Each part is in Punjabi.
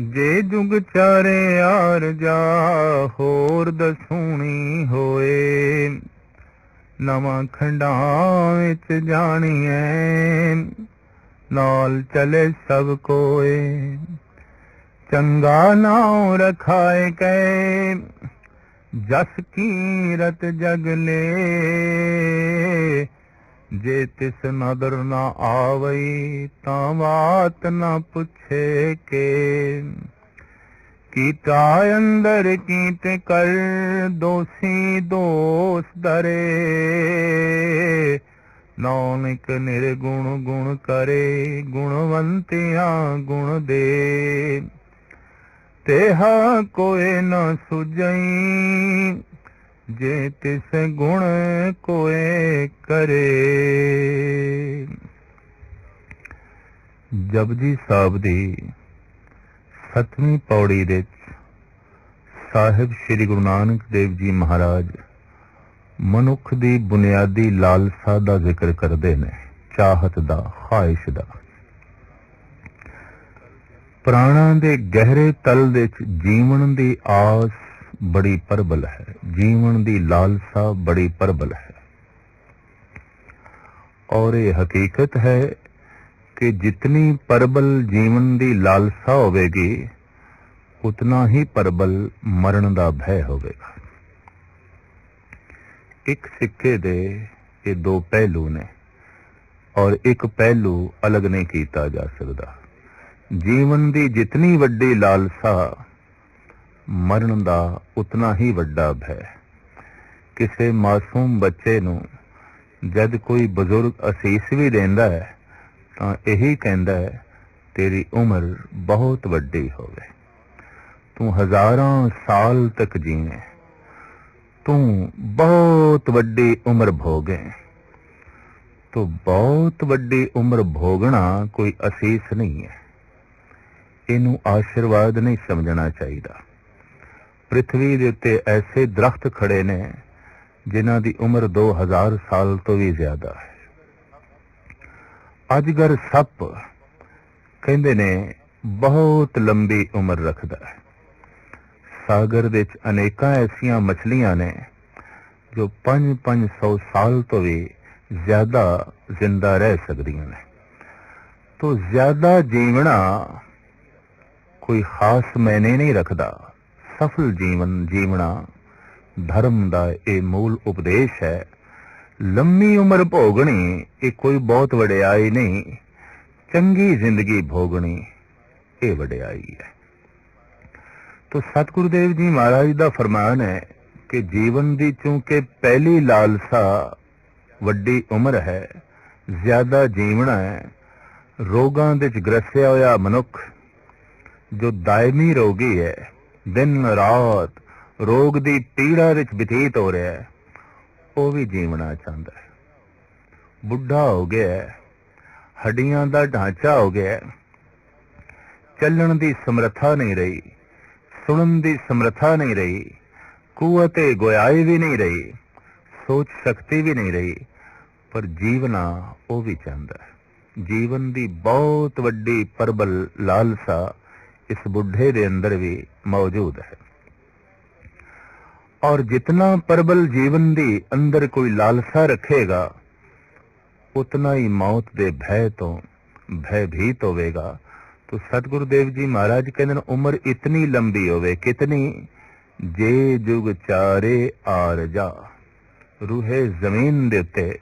ਜੇ ਜੁਗ ਚਾਰੇ ਆਰ ਜਾ, ਹੋਰ ਦਸੂਣੀ ਹੋਏ। ਨਵਾਂ ਖੰਡਾਂ ਵਿੱਚ ਜਾਣੀਐ, ਨਾਲ ਚਲੇ ਸਭ ਕੋਏ। ਚੰਗਾ ਨਾਉ ਰਖਾਏ ਕੈ, ਜਸ ਕੀਰਤ ਜਗ ਲੇ। ਜੇ ਤਿਸ ਨਦਰ ਨਾ ਆਵਈ ਤਾਂ ਬਾਤ ਨਾ ਪੁੱਛੇ ਕੇ। ਕੀਤਾ ਅੰਦਰ ਕੀਤ ਕਰ, ਦੋਸੀ ਦੋਸ ਦਰੇ ਨਾਨਕ ਨਿਰਗੁਣ ਗੁਣ ਕਰੇ, ਗੁਣਵੰਤਿਆਂ ਗੁਣ ਦੇ। ਤੇਹਾ ਕੋਏ ਨਾ ਸੁਜਈ ਜੇ ਤਿਸ ਗੁਣ ਕੋਏ ਕਰੇ। ਜਪਜੀ ਸਾਹਿਬ ਦੀ ਸਤਵੀਂ ਪੌੜੀ ਦੇ ਸਾਹਿਬ ਸ੍ਰੀ ਗੁਰੂ ਨਾਨਕ ਦੇਵ ਜੀ ਮਹਾਰਾਜ ਮਨੁੱਖ ਦੀ ਬੁਨਿਆਦੀ ਲਾਲਸਾ ਦਾ ਜ਼ਿਕਰ ਕਰਦੇ ਨੇ, ਚਾਹਤ ਦਾ, ਖਾਹਿਸ਼ ਦਾ। ਪ੍ਰਾਣਾਂ ਦੇ ਗਹਿਰੇ ਤਲ ਦੇ ਵਿੱਚ ਜੀਵਨ ਦੀ ਆਸ ਬੜੀ ਪ੍ਰਬਲ ਹੈ। ਜੀਵਨ ਦੀ ਲਾਲਸਾ ਬੜੀ ਪ੍ਰਬਲ ਹੈ। ਔਰ ਇਹ ਹਕੀਕਤ ਹੈ ਕਿ ਜਿਤਨੀ ਪ੍ਰਬਲ ਜੀਵਨ ਦੀ ਲਾਲਸਾ ਹੋਵੇਗੀ, ਉਤਨਾ ਹੀ ਪ੍ਰਬਲ ਮਰਨ ਦਾ ਭੈ ਹੋਵੇਗਾ। ਇੱਕ ਸਿੱਕੇ ਦੇ ਇਹ ਦੋ ਪਹਿਲੂ ਨੇ ਔਰ ਇੱਕ ਪਹਿਲੂ ਅਲੱਗ ਨਹੀਂ ਕੀਤਾ ਜਾ ਸਕਦਾ। ਜੀਵਨ ਦੀ ਜਿਤਨੀ ਵੱਡੀ ਲਾਲਸਾ ਮਰਨ ਦਾ ਉਤਨਾ ਹੀ ਵੱਡਾ ਭੈ। ਕਿਸੇ ਮਾਸੂਮ ਬੱਚੇ ਨੂੰ ਜਦ ਕੋਈ ਬਜ਼ੁਰਗ ਅਸੀਸ ਵੀ ਦਿੰਦਾ ਹੈ, ਤਾਂ ਇਹੀ ਕਹਿੰਦਾ ਹੈ, ਤੇਰੀ ਉਮਰ ਬਹੁਤ ਵੱਡੀ ਹੋਵੇ। ਤੂੰ ਹਜ਼ਾਰਾਂ ਸਾਲ ਤੱਕ ਜੀਵੇਂ। ਤੂੰ ਬਹੁਤ ਵੱਡੀ ਉਮਰ ਭੋਗੇ। ਤੋ ਬਹੁਤ ਵੱਡੀ ਉਮਰ ਭੋਗਣਾ ਕੋਈ ਅਸੀਸ ਨਹੀਂ ਹੈ। ਇਹਨੂੰ ਆਸ਼ੀਰਵਾਦ ਨਹੀਂ ਸਮਝਣਾ ਚਾਹੀਦਾ। ਪ੍ਰithvi ਦੇ ਉੱਤੇ ਐਸੇ ਦਰਖਤ ਖੜੇ ਨੇ, ਜਿਨ੍ਹਾਂ ਦੀ ਉਮਰ 2000 ਸਾਲ ਤੋਂ ਵੀ ਜ਼ਿਆਦਾ ਹੈ। ਅਜਗਰ ਸੱਪ ਕਹਿੰਦੇ ਨੇ, ਬਹੁਤ ਲੰਬੀ ਉਮਰ ਰੱਖਦਾ ਹੈ। ਸਾਗਰ ਦੇ ਵਿੱਚ ਅਨੇਕਾਂ ਐਸੀਆਂ ਮਛਲੀਆਂ ਨੇ, ਜੋ 5-500 ਸਾਲ ਤੋਂ ਵੀ ਜ਼ਿਆਦਾ ਜ਼ਿੰਦਾ ਰਹਿ ਸਕਦੀਆਂ ਨੇ। ਤੋਂ ਜ਼ਿਆਦਾ ਜੀਵਣਾ ਕੋਈ ਖਾਸ ਮੈਨੇ ਨਹੀਂ ਰੱਖਦਾ। ਸਫਲ ਜੀਵਨ ਜੀਵਣਾ, ਧਰਮ ਦਾ ਇਹ ਮੂਲ ਉਪਦੇਸ਼ ਹੈ। ਲੰਮੀ ਉਮਰ ਭੋਗਣੀ, ਇਹ ਕੋਈ ਬਹੁਤ ਵਡਿਆਈ ਨਹੀਂ, ਚੰਗੀ ਜ਼ਿੰਦਗੀ ਭੋਗਣੀ, ਇਹ ਵਡਿਆਈ ਹੈ। ਤੋ ਸਤਿਗੁਰੂ ਦੇਵ ਜੀ ਮਹਾਰਾਜ ਦਾ ਫਰਮਾਨ ਹੈ ਕਿ ਜੀਵਨ ਦੀ ਚੂੰਕਿ ਪਹਿਲੀ ਲਾਲਸਾ ਵੱਡੀ ਉਮਰ ਹੈ, ਜ਼ਿਆਦਾ ਜੀਵਣਾ ਹੈ, ਰੋਗਾਂ ਦੇ ਵਿੱਚ ਗ੍ਰਸਿਆ ਹੋਇਆ ਮਨੁੱਖ, ਜੋ ਦਾਇਮੀ ਰੋਗੀ ਹੈ ਦਿਨ ਰਾਤ ਰੋਗ ਦੀ ਪੀੜਾ ਵਿੱਚ ਬਤੀਤ ਹੋ ਰਿਹਾ ਹੈ, ਉਹ ਵੀ ਜੀਵਣਾ ਚਾਹੁੰਦਾ ਹੈ। ਬੁੱਢਾ ਹੋ ਗਿਆ ਹੱਡੀਆਂ ਦਾ ਢਾਂਚਾ ਹੋ ਗਿਆ ਚੱਲਣ ਦੀ ਸਮਰੱਥਾ ਨਹੀਂ ਰਹੀ, ਸੁਣਨ ਦੀ ਸਮਰੱਥਾ ਨਹੀਂ ਰਹੀ ਕੂਵਤੇ ਗੋਇਆਈ ਵੀ ਨਹੀਂ ਰਹੀ, ਸੋਚ ਸ਼ਕਤੀ ਵੀ ਨਹੀਂ ਰਹੀ, ਪਰ ਜੀਵਨਾ ਉਹ ਵੀ ਚਾਹੁੰਦਾ ਜੀਵਨ ਦੀ ਬਹੁਤ ਵੱਡੀ ਪਰਬਲ ਲਾਲਸਾ ਇਸ ਬੁੱਢੇ ਦੇ ਅੰਦਰ ਵੀ ਮੌਜੂਦ ਹੈ ਔਰ ਜਿਤਨਾ ਪਰਬਲ ਜੀਵਨ ਦੇ ਅੰਦਰ ਕੋਈ ਲਾਲਸਾ ਰੱਖੇਗਾ ਉਤਨਾ ਹੀ ਮੌਤ ਦੇ ਭੈ ਤੋਂ ਭੈਭੀਤ ਹੋਵੇਗਾ ਤੋ ਸਤਿਗੁਰੂ ਦੇਵ ਜੀ ਮਹਾਰਾਜ ਕਹਿੰਦੇ ਨੇ ਉਮਰ ਇਤਨੀ ਲੰਬੀ ਹੋਵੇ ਕਿਤਨੀ ਜੇ ਜੁਗ ਚਾਰੇ ਆਰ ਜਾ ਰੂਹੇ ਜ਼ਮੀਨ ਦੇ ਉੱਤੇ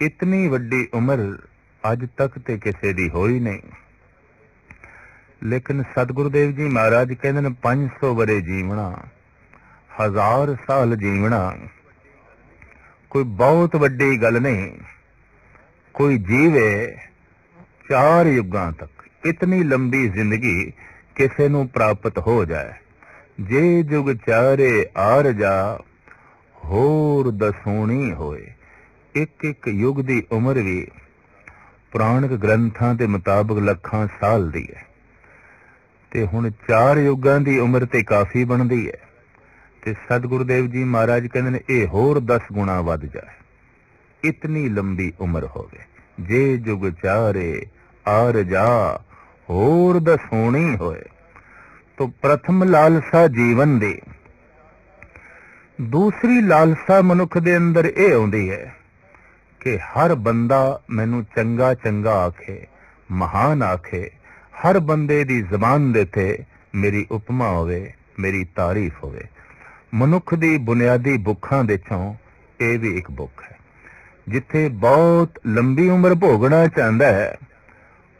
ਇਤਨੀ ਵੱਡੀ ਉਮਰ ਅੱਜ ਤੱਕ ਤੇ ਕਿਸੇ ਦੀ ਹੋਈ ਨਹੀਂ ਲੇਕਿਨ ਸਤਿਗੁਰੂ ਦੇਵ ਜੀ ਮਹਾਰਾਜ ਕਹਿੰਦੇ ਨੇ 500 ਬਰੇ ਜੀਵਣਾ, ਹਜ਼ਾਰ ਸਾਲ ਜੀਵਣਾ। ਕੋਈ ਬਹੁਤ ਵੱਡੀ ਗੱਲ ਨਹੀਂ, ਕੋਈ ਜੀਵੇ ਚਾਰ ਯੁੱਗਾਂ ਤੱਕ, ਇਤਨੀ ਲੰਬੀ ਜ਼ਿੰਦਗੀ ਕਿਸੇ ਨੂੰ ਪ੍ਰਾਪਤ ਹੋ ਜਾਏ। ਜੇ ਜੁਗ ਚਾਰੇ ਆਰ ਜਾ, ਹੋਰ ਦਸੂਣੀ ਹੋਏ। ਇੱਕ ਇੱਕ ਯੁੱਗ ਦੀ ਉਮਰ ਵੀ ਪੁਰਾਣਿਕ ਗ੍ਰੰਥਾਂ ਦੇ ਮੁਤਾਬਕ ਲੱਖਾਂ ਸਾਲ ਦੀ ਹੈ। ਤੇ ਹੁਣ ਚਾਰ ਯੁੱਗਾਂ ਦੀ ਉਮਰ ਤੇ ਕਾਫੀ ਬਣਦੀ ਹੈ। ਤੇ ਸਤਿਗੁਰੂ ਦੇਵ ਜੀ ਮਹਾਰਾਜ ਕਹਿੰਦੇ ਨੇ, ਇਹ ਹੋਰ 10 ਗੁਣਾ ਵੱਧ ਜਾਏ। ਇਤਨੀ ਲੰਬੀ ਉਮਰ ਹੋਵੇ ਜੇ ਜੁਗ ਚਾਰੇ, ਆਰ ਜਾ, ਹੋਰ ਦਸੂਣੀ ਹੋਏ। ਤੋ ਪ੍ਰਥਮ ਲਾਲਸਾ ਜੀਵਨ ਦੀ। ਦੂਸਰੀ ਲਾਲਸਾ ਮਨੁੱਖ ਦੇ ਅੰਦਰ ਇਹ ਆਉਂਦੀ ਹੈ ਕਿ ਹਰ ਬੰਦਾ ਮੈਨੂੰ ਚੰਗਾ ਚੰਗਾ ਆਖੇ, ਮਹਾਨ ਆਖੇ ਹਰ ਬੰਦੇ ਦੀ ਜ਼ਬਾਨ ਦੇ ਤੇ ਮੇਰੀ ਉਪਮਾ ਹੋਵੇ, ਮੇਰੀ ਤਾਰੀਫ ਹੋਵੇ। ਮਨੁੱਖ ਦੀ ਬੁਨਿਆਦੀ ਭੁੱਖਾਂ ਦੇ ਚੋਂ ਇਹ ਵੀ ਇੱਕ ਭੁੱਖ ਹੈ। ਜਿੱਥੇ ਬਹੁਤ ਲੰਬੀ ਉਮਰ ਭੋਗਣਾ ਚਾਹੁੰਦਾ ਹੈ,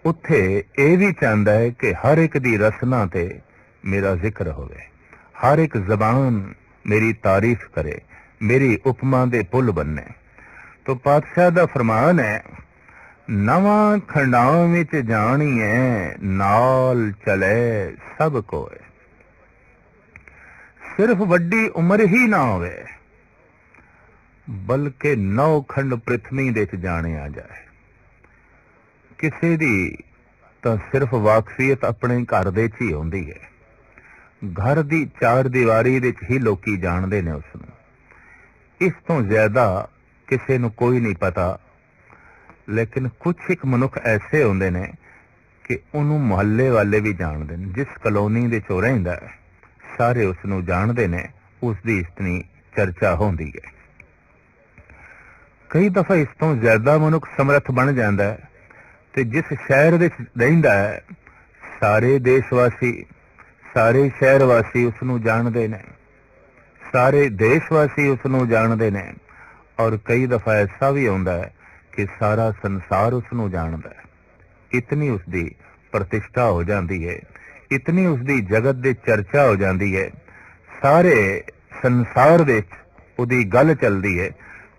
ਉੱਥੇ ਇਹ ਵੀ ਚਾਹੁੰਦਾ ਹੈ ਕਿ ਹਰ ਇੱਕ ਦੀ ਰਸਨਾ ਤੇ ਮੇਰਾ ਜ਼ਿਕਰ ਹੋਵੇ। ਹਰ ਇੱਕ ਜ਼ਬਾਨ ਮੇਰੀ ਤਾਰੀਫ ਕਰੇ, ਮੇਰੀ ਉਪਮਾ ਦੇ ਪੁੱਲ ਬੰਨੇ। ਤੋ ਪਾਤਸ਼ਾਹ ਦਾ ਫਰਮਾਨ ਹੈ ਨਵਾਂ ਖੰਡਾਂ ਵਿੱਚ ਜਾਣੀ ਜਾਣੀਏ ਨਾਲ ਚਲੇ ਸਭ ਕੋਏ ਸਿਰਫ ਵੱਡੀ ਉਮਰ ਹੀ ਨਾ ਹੋਵੇ, ਬਲਕਿ ਨੌ ਖੰਡ ਪ੍ਰithvi ਦੇ ਚ ਜਾਣਿਆ ਜਾਏ। ਕਿਸੇ ਦੀ ਤਾਂ ਸਿਰਫ ਵਾਕਫੀਅਤ ਆਪਣੇ ਘਰ ਦੇ ਚ ਹੀ ਹੁੰਦੀ ਹੈ। ਘਰ ਦੀ ਚਾਰ ਦੀਵਾਰੀ ਵਿੱਚ ਹੀ ਲੋਕੀ ਜਾਣਦੇ ਨੇ ਉਸ ਨੂੰ ਇਸ ਤੋਂ ਜ਼ਿਆਦਾ ਕਿਸੇ ਨੂੰ ਕੋਈ ਨਹੀਂ ਪਤਾ ਲੇਕਿਨ ਕੁਝ ਇੱਕ ਮਨੁੱਖ ਐਸੇ ਹੁੰਦੇ ਨੇ ਕਿ ਉਹਨੂੰ ਮੁਹੱਲੇ ਵਾਲੇ ਵੀ ਜਾਣਦੇ ਨੇ। ਜਿਸ ਕਲੋਨੀ ਦੇ ਚੋ ਰਹਿੰਦਾ ਹੈ, ਸਾਰੇ ਉਸ ਨੂੰ ਜਾਣਦੇ ਨੇ ਉਸ ਦੀ ਇਤਨੀ ਚਰਚਾ ਹੁੰਦੀ ਹੈ। ਕਈ ਦਫਾ ਇਸ ਤੋਂ ਜ਼ਿਆਦਾ ਮਨੁੱਖ ਸਮਰੱਥ ਬਣ ਜਾਂਦਾ ਹੈ ਤੇ ਜਿਸ ਸ਼ਹਿਰ ਵਿੱਚ ਰਹਿੰਦਾ ਹੈ ਸਾਰੇ ਦੇਸ਼ ਵਾਸੀ ਸਾਰੇ ਸ਼ਹਿਰ ਵਾਸੀ ਉਸ ਨੂੰ ਜਾਣਦੇ ਨੇ। ਸਾਰੇ ਦੇਸ਼ ਵਾਸੀ ਉਸ ਨੂੰ ਜਾਣਦੇ ਨੇ ਔਰ ਕਈ ਦਫਾ ਐਸਾ ਵੀ ਹੁੰਦਾ ਹੈ ਕਿ ਸਾਰਾ ਸੰਸਾਰ ਉਸ ਨੂੰ ਜਾਣਦਾ ਹੈ। ਇਤਨੀ ਉਸ ਦੀ ਪ੍ਰਤਿਸ਼ਠਾ ਹੋ ਜਾਂਦੀ ਹੈ। ਇਤਨੀ ਉਸ ਦੀ ਜਗਤ ਦੇ ਚਰਚਾ ਹੋ ਜਾਂਦੀ ਹੈ। ਸਾਰੇ ਸੰਸਾਰ ਵਿੱਚ ਉਹਦੀ ਗੱਲ ਚੱਲਦੀ ਹੈ।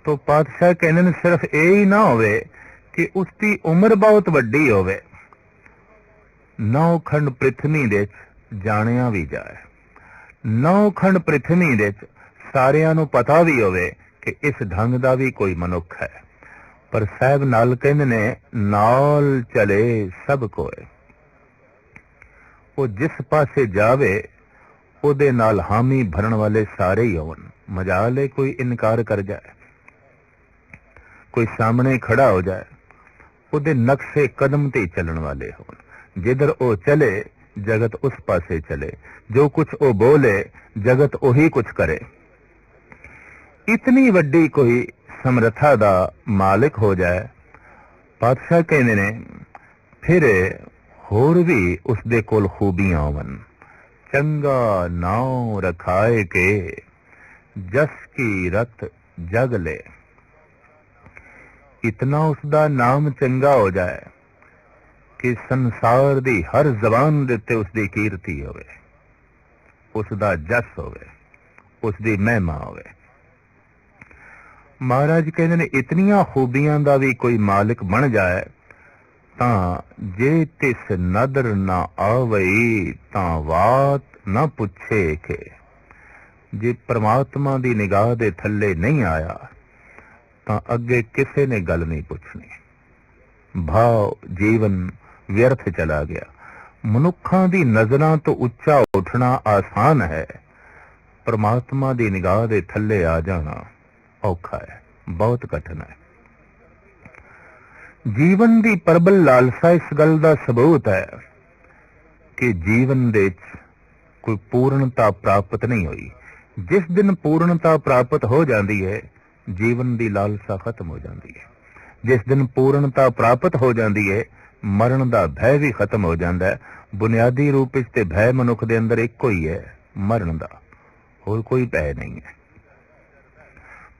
ਤੋ ਪਾਤਸ਼ਾਹ ਕਹਿੰਦੇ ਨੇ ਸਿਰਫ ਇਹ ਹੀ ਨਾ ਹੋਵੇ ਕਿ ਉਸ ਦੀ ਉਮਰ ਬਹੁਤ ਵੱਡੀ ਹੋਵੇ। ਨੌ ਖੰਡ ਪ੍ਰithvi ਦੇ ਵਿੱਚ ਜਾਣਿਆ ਵੀ ਜਾਏ। ਨੌ ਖੰਡ ਪ੍ਰithvi ਦੇ ਵਿੱਚ ਸਾਰਿਆਂ ਨੂੰ ਪਤਾ ਵੀ ਹੋਵੇ ਕਿ ਇਸ ਢੰਗ ਦਾ ਵੀ ਕੋਈ ਮਨੁੱਖ ਹੈ। ਪਰ ਸਾਹਿਬ ਨਾਲ ਕਹਿੰਦੇ ਨੇ, ਨਾਲ ਚਲੇ ਸਭ ਕੋਏ। ਉਹ ਜਿਸ ਪਾਸੇ ਜਾਵੇ, ਉਹਦੇ ਨਾਲ ਹਾਮੀ ਭਰਨ ਵਾਲੇ ਸਾਰੇ ਹੀ ਹੋਣ ਮਜਾਲੇ ਕੋਈ ਇਨਕਾਰ ਕਰ ਜਾਏ। ਕੋਈ ਸਾਹਮਣੇ ਖੜਾ ਹੋ ਜਾਏ, ਉਹਦੇ ਨਕਸ਼ੇ ਕਦਮ ਤੇ ਹੀ ਚੱਲਣ ਵਾਲੇ ਹੋਣ। ਜਿੱਧਰ ਉਹ ਚਲੇ, ਜਗਤ ਉਸ ਪਾਸੇ ਚਲੇ। ਜੋ ਕੁਝ ਉਹ ਬੋਲੇ, ਜਗਤ ਉਹੀ ਕੁਝ ਕਰੇ। ਇਤਨੀ ਵੱਡੀ ਕੋਈ ਸਮਰੱਥਾ ਦਾ ਮਾਲਕ ਹੋ ਜਾਏ। ਪਾਤਸ਼ਾਹ ਕਹਿੰਦੇ ਨੇ, ਫਿਰ ਹੋਰ ਵੀ ਉਸ ਦੇ ਕੋਲ ਖੂਬੀਆਂ ਹੋਵਨ। ਚੰਗਾ ਨਾਉ ਰਖਾਏ ਕੇ, ਜਸ ਕੀ ਰਤ ਜਗ ਲੈ। ਇਤਨਾ ਉਸ ਦਾ ਨਾਮ ਚੰਗਾ ਹੋ ਜਾਏ ਕਿ ਸੰਸਾਰ ਦੀ ਹਰ ਜ਼ਬਾਨ ਦੇ ਉੱਤੇ ਉਸ ਦੀ ਕੀਰਤੀ ਹੋਵੇ। ਉਸ ਦਾ ਜਸ ਹੋਵੇ, ਉਸ ਦੀ ਮਹਿਮਾ ਹੋਵੇ। ਮਹਾਰਾਜ ਕਹਿੰਦੇ ਨੇ, ਇਤਨੀਆਂ ਖੂਬੀਆਂ ਦਾ ਵੀ ਕੋਈ ਮਾਲਕ ਬਣ ਜਾਏ, ਤਾਂ ਜੇ ਤਿਸ ਨਦਰ ਨਾ ਆਵਈ, ਤਾਂ ਬਾਤ ਨਾ ਪੁੱਛੇ ਕਿ। ਜੇ ਪ੍ਰਮਾਤਮਾ ਦੀ ਨਿਗਾਹ ਦੇ ਥੱਲੇ ਨਹੀਂ ਆਇਆ, ਤਾਂ ਅੱਗੇ ਕਿਸੇ ਨੇ ਗੱਲ ਨਹੀਂ ਪੁੱਛਣੀ। ਭਾਵ ਜੀਵਨ ਵਿਅਰਥ ਚਲਾ ਗਿਆ। ਮਨੁੱਖਾਂ ਦੀ ਨਜ਼ਰਾਂ ਤੋਂ ਉੱਚਾ ਉੱਠਣਾ ਆਸਾਨ ਹੈ। ਪ੍ਰਮਾਤਮਾ ਦੀ ਨਿਗਾਹ ਦੇ ਥੱਲੇ ਆ ਜਾਣਾ। ਔਖਾ ਹੈ, ਬਹੁਤ ਕਠਿਨ ਹੈ। ਜੀਵਨ ਦੀ ਪ੍ਰਬਲ ਲਾਲਸਾ ਇਸ ਗੱਲ ਦਾ ਸਬੂਤ ਹੈ ਕਿ ਜੀਵਨ ਦੇ ਵਿੱਚ ਕੋਈ ਪੂਰਨਤਾ ਪ੍ਰਾਪਤ ਨਹੀਂ ਹੋਈ। ਜਿਸ ਦਿਨ ਪੂਰਨਤਾ ਪ੍ਰਾਪਤ ਹੋ ਜਾਂਦੀ ਹੈ, ਜੀਵਨ ਦੀ ਲਾਲਸਾ ਖਤਮ ਹੋ ਜਾਂਦੀ ਹੈ। ਜਿਸ ਦਿਨ ਪੂਰਨਤਾ ਪ੍ਰਾਪਤ ਹੋ ਜਾਂਦੀ ਹੈ, ਮਰਨ ਦਾ ਭੈ ਵੀ ਖਤਮ ਹੋ ਜਾਂਦਾ ਹੈ। ਬੁਨਿਆਦੀ ਰੂਪ ਵਿੱਚ ਤੇ ਭੈ ਮਨੁੱਖ ਦੇ ਅੰਦਰ ਇੱਕੋ ਹੀ ਹੈ, ਮਰਨ ਦਾ। ਹੋਰ ਕੋਈ ਭੈ ਨਹੀਂ ਹੈ।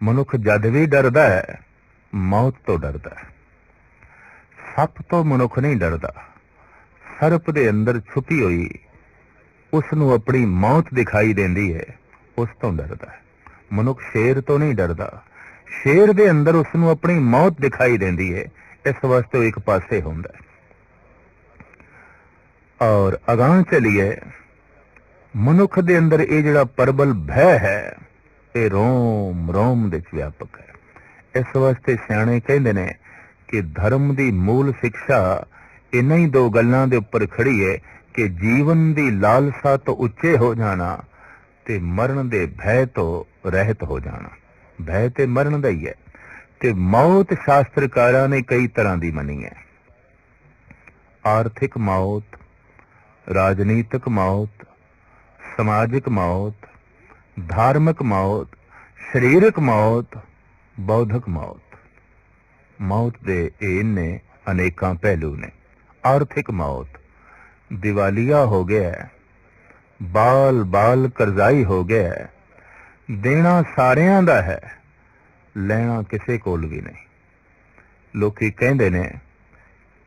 ਮਨੁੱਖ ਜਦ ਵੀ ਡਰਦਾ ਹੈ, ਮੌਤ ਤੋਂ ਡਰਦਾ ਹੈ। ਸੱਪ ਤੋਂ ਮਨੁੱਖ ਨਹੀਂ ਡਰਦਾ। ਸਰਪ ਦੇ ਅੰਦਰ ਛੁਪੀ ਹੋਈ ਉਸ ਨੂੰ ਆਪਣੀ ਮੌਤ ਦਿਖਾਈ ਦਿੰਦੀ ਹੈ, ਉਸ ਤੋਂ ਡਰਦਾ ਹੈ। ਮਨੁੱਖ ਸ਼ੇਰ ਤੋਂ ਨਹੀਂ ਡਰਦਾ। ਸ਼ੇਰ ਦੇ ਅੰਦਰ ਉਸ ਨੂੰ ਆਪਣੀ ਮੌਤ ਦਿਖਾਈ ਦਿੰਦੀ ਹੈ, ਇਸ ਵਾਸਤੇ ਉਹ ਇੱਕ ਪਾਸੇ ਹੁੰਦਾ ਹੈ। ਔਰ ਅਗਾਹ ਚਲੀਏ, ਮਨੁੱਖ ਦੇ ਅੰਦਰ ਇਹ ਜਿਹੜਾ ਪਰਬਲ ਭੈ ਹੈ ਇਹ ਰੋਮ ਰੋਮ ਦੇ ਵਿੱਚ ਵਿਆਪਕ ਹੈ। ਇਸ ਵਾਸਤੇ ਸਿਆਣੇ ਕਹਿੰਦੇ ਨੇ ਕਿ ਧਰਮ ਦੀ ਮੂਲ ਸਿੱਖਿਆ ਇਨਾਂ ਹੀ ਦੋ ਗੱਲਾਂ ਦੇ ਉੱਪਰ ਖੜੀ ਹੈ ਕਿ ਜੀਵਨ ਦੀ ਲਾਲਸਾ ਤੋਂ ਉੱਚੇ ਹੋ ਜਾਣਾ ਤੇ ਮਰਨ ਦੇ ਭੈ ਤੋਂ ਰਹਿਤ ਹੋ ਜਾਣਾ। ਭੈ ਤੇ ਮਰਨ ਦਾ ਹੀ ਹੈ ਤੇ ਮੌਤ ਸ਼ਾਸਤਰਕਾਰਾਂ ਨੇ ਕਈ ਤਰ੍ਹਾਂ ਦੀ ਮੰਨੀ ਹੈ। ਆਰਥਿਕ ਮੌਤ, ਰਾਜਨੀਤਿਕ ਮੌਤ, ਸਮਾਜਿਕ ਮੌਤ ਧਾਰਮਿਕ ਮੌਤ, ਸਰੀਰਕ ਮੌਤ, ਬੌਧਿਕ ਮੌਤ। ਮੌਤ ਦੇ ਇਹ ਅਨੇਕਾਂ ਪਹਿਲੂ ਨੇ। ਆਰਥਿਕ ਮੌਤ, ਦਿਵਾਲੀਆ ਹੋ ਗਿਆ ਬਾਲ ਬਾਲ ਕਰਜ਼ਾਈ ਹੋ ਗਿਆ ਦੇਣਾ ਸਾਰਿਆਂ ਦਾ ਹੈ, ਲੈਣਾ ਕਿਸੇ ਕੋਲ ਵੀ ਨਹੀਂ। ਲੋਕੀ ਕਹਿੰਦੇ ਨੇ